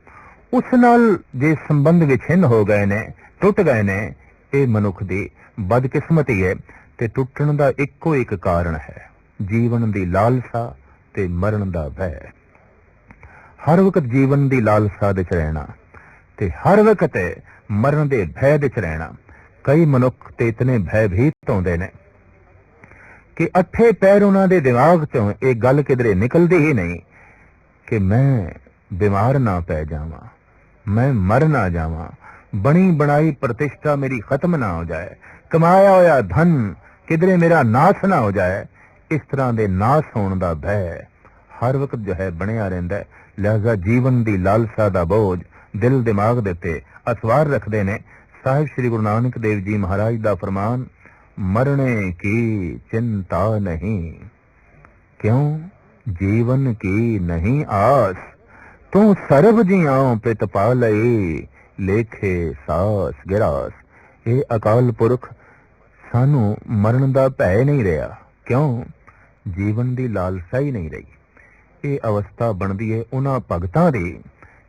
ਉਸ ਨਾਲ ਜੇ ਸੰਬੰਧ ਵਿਛਿੰਨ ਹੋ ਗਏ ਨੇ ਟੁੱਟ ਗਏ ਨੇ, ਇਹ ਮਨੁੱਖ ਦੀ ਬਦਕਿਸਮਤੀ ਹੈ ਤੇ ਟੁੱਟਣ ਦਾ ਇੱਕੋ ਇੱਕ ਕਾਰਨ ਹੈ। ਜੀਵਨ ਦੀ ਲਾਲਸਾ ਤੇ ਮਰਨ ਦਾ ਭੈ ਹਰ ਵਕਤ ਜੀਵਨ ਦੀ ਲਾਲਸਾ ਵਿੱਚ ਰਹਿਣਾ ਤੇ ਹਰ ਵਕਤ ਮਰਨ ਦੇ ਭੈ ਵਿੱਚ ਰਹਿਣਾ, ਕਈ ਮਨੁੱਖ ਤੇ ਇਤਨੇ ਭੈਭੀਤ ਹੁੰਦੇ ਨੇ ਕਿ ਅੱਠੇ ਪੈਰ ਉਹਨਾਂ ਦੇ ਦਿਮਾਗ ਚੋਂ ਇਹ ਗੱਲ ਕਿਧਰੇ ਨਿਕਲਦੀ ਹੀ ਨਹੀਂ ਕਿ ਮੈਂ ਬਿਮਾਰ ਨਾ ਪੈ ਜਾਵਾਂ, ਮੈਂ ਮਰ ਨਾ ਜਾਵਾਂ ਬਣੀ ਬਣਾਈ ਪ੍ਰਤਿਸ਼ਠਾ ਮੇਰੀ ਖਤਮ ਨਾ ਹੋ ਜਾਏ, ਕਮਾਇਆ ਹੋਇਆ ਧਨ ਕਿਧਰੇ ਮੇਰਾ ਨਾਸ਼ ਨਾ ਹੋ ਜਾਏ, ਇਸ ਤਰ੍ਹਾਂ ਦੇ ਨਾਸ਼ ਹੋਣ ਦਾ ਭੈ ਹਰ ਵਕਤ ਜੋ ਹੈ ਬਣਿਆ ਰਹਿੰਦਾ ਹੈ। ਲਿਹਾਜ਼ਾ ਜੀਵਨ ਦੀ ਲਾਲਸਾ ਦਾ ਬੋਝ ਦਿਲ ਦਿਮਾਗ ਦੇ ਉੱਤੇ ਅਸਵਾਰ ਰੱਖਦੇ ਨੇ। ਸਾਹਿਬ ਸ੍ਰੀ ਗੁਰੂ ਨਾਨਕ ਦੇਵ ਜੀ ਮਹਾਰਾਜ ਦਾ ਫਰਮਾਨ, ਮਰਨੇ ਕੀ ਚਿੰਤਾ ਨਹੀਂ। ਕਿਉਂ? ਜੀਵਨ ਕੀ ਨਹੀਂ ਆਸ? ਤੂੰ ਸਰਬ ਜੀਆਂ ਪਿਤ ਪਾ ਲਈ ਲੇਖੇ ਸਾਸ ਗਿਰਾਸ। ਇਹ ਅਕਾਲ ਪੁਰਖ ਸਾਨੂੰ ਮਰਨ ਦਾ ਭੈ ਨਹੀਂ ਰਿਹਾ। ਕਿਉਂ? ਜੀਵਨ ਦੀ ਲਾਲਸਾ ਹੀ ਨਹੀਂ ਰਹੀ। ਇਹ ਅਵਸਥਾ ਬਣਦੀ ਹੈ ਉਹਨਾਂ ਭਗਤਾਂ ਦੀ,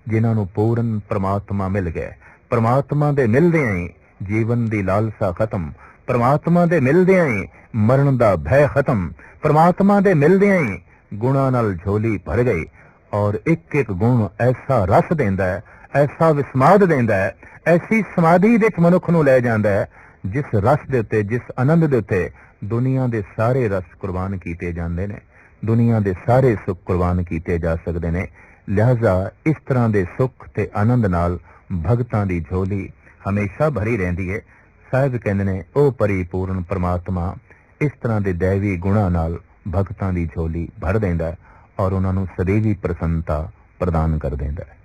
ਜਿਨ੍ਹਾਂ ਨੂੰ ਪੂਰਨ ਪ੍ਰਮਾਤਮਾ ਮਿਲ ਗਿਆ। ਪ੍ਰਮਾਤਮਾ ਦੇ ਮਿਲਦਿਆਂ ਹੀ ਜੀਵਨ ਦੀ ਲਾਲਸਾ ਖਤਮ। ਪ੍ਰਮਾਤਮਾ ਦੇ ਮਿਲਦਿਆਂ ਹੀ ਮਰਨ ਦਾ ਭੈ ਖਤਮ। ਪ੍ਰਮਾਤਮਾ ਦੇ ਮਿਲਦਿਆਂ ਹੀ ਗੁਣਾ ਨਾਲ ਝੋਲੀ ਭਰ ਗਈ। ਔਰ ਇੱਕ ਇੱਕ ਗੁਣ ਐਸਾ ਰਸ ਦਿੰਦਾ ਹੈ ਐਸਾ ਵਿਸਮਾਦ ਦਿੰਦਾ ਹੈ। ਐਸੀ ਸਮਾਧੀ ਵਿੱਚ ਮਨੁੱਖ ਨੂੰ ਲੈ ਜਾਂਦਾ ਹੈ, ਜਿਸ ਰਸ ਦੇ ਉੱਤੇ, ਜਿਸ ਆਨੰਦ ਦੇ ਉੱਤੇ ਦੁਨੀਆ ਦੇ ਸਾਰੇ ਰਸ ਕੁਰਬਾਨ ਕੀਤੇ ਜਾਂਦੇ ਨੇ। ਦੁਨੀਆ ਦੇ ਸਾਰੇ ਸੁੱਖ ਕੁਰਬਾਨ ਕੀਤੇ ਜਾ ਸਕਦੇ ਨੇ। ਲਿਹਾਜ਼ਾ ਇਸ ਤਰ੍ਹਾਂ ਦੇ ਸੁੱਖ ਤੇ ਆਨੰਦ ਨਾਲ ਭਗਤਾਂ ਦੀ ਝੋਲੀ ਹਮੇਸ਼ਾ ਭਰੀ ਰਹਿੰਦੀ ਹੈ। ਸਾਹਿਬ ਕਹਿੰਦੇ ਨੇ, ਉਹ ਪਰਿਪੂਰਨ ਪ੍ਰਮਾਤਮਾ ਇਸ ਤਰ੍ਹਾਂ ਦੇ ਦੇਵੀ ਗੁਣਾ ਨਾਲ ਭਗਤਾਂ ਦੀ ਝੋਲੀ ਭਰ ਦਿੰਦਾ ਹੈ ਔਰ ਉਹਨਾਂ ਨੂੰ ਸਦੀਵੀ ਪ੍ਰਸੰਨਤਾ ਪ੍ਰਦਾਨ ਕਰ ਦਿੰਦਾ ਹੈ।